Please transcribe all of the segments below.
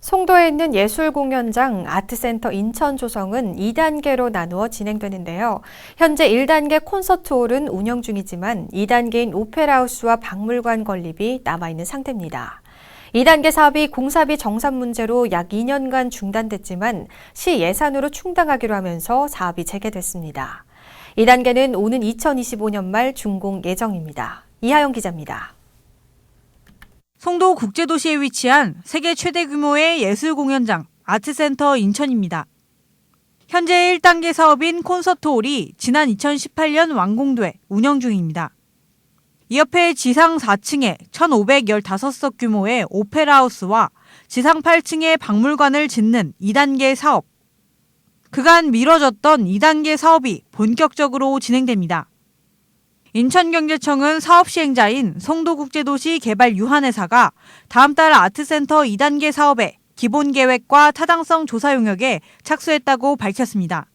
송도에 있는 예술공연장 아트센터 인천 조성은 2단계로 나누어 진행되는데요. 현재 1단계 콘서트 홀은 운영 중이지만 2단계인 오페라하우스와 박물관 건립이 남아있는 상태입니다. 2단계 사업이 공사비 정산 문제로 약 2년간 중단됐지만 시 예산으로 충당하기로 하면서 사업이 재개됐습니다. 2단계는 오는 2025년 말 준공 예정입니다. 이하영 기자입니다. 송도 국제도시에 위치한 세계 최대 규모의 예술 공연장 아트센터 인천입니다. 현재 1단계 사업인 콘서트홀이 지난 2018년 완공돼 운영 중입니다. 이 옆에 지상 4층에 1,515석 규모의 오페라하우스와 지상 8층에 박물관을 짓는 2단계 사업. 그간 미뤄졌던 2단계 사업이 본격적으로 진행됩니다. 인천경제청은 사업 시행자인 송도국제도시 개발 유한회사가 다음 달 아트센터 2단계 사업의 기본 계획과 타당성 조사 용역에 착수했다고 밝혔습니다.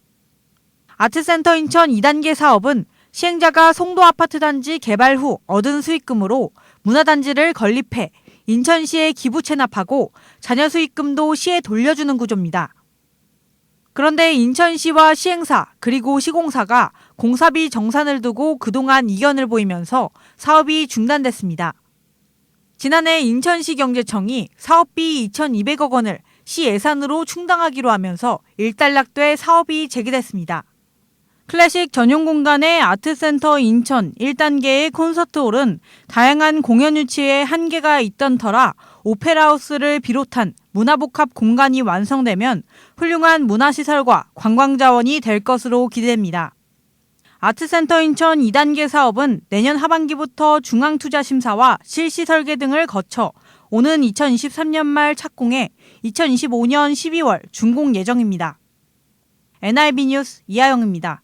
아트센터 인천 2단계 사업은 시행자가 송도 아파트 단지 개발 후 얻은 수익금으로 문화단지를 건립해 인천시에 기부 체납하고 자녀 수익금도 시에 돌려주는 구조입니다. 그런데 인천시와 시행사 그리고 시공사가 공사비 정산을 두고 그동안 이견을 보이면서 사업이 중단됐습니다. 지난해 인천시 경제청이 사업비 2,200억 원을 시 예산으로 충당하기로 하면서 일단락돼 사업이 재개됐습니다. 클래식 전용 공간의 아트센터 인천 1단계의 콘서트홀은 다양한 공연 유치에 한계가 있던 터라 오페라하우스를 비롯한 문화복합 공간이 완성되면 훌륭한 문화시설과 관광자원이 될 것으로 기대됩니다. 아트센터 인천 2단계 사업은 내년 하반기부터 중앙투자심사와 실시 설계 등을 거쳐 오는 2023년 말 착공해 2025년 12월 준공 예정입니다. NIB 뉴스 이하영입니다.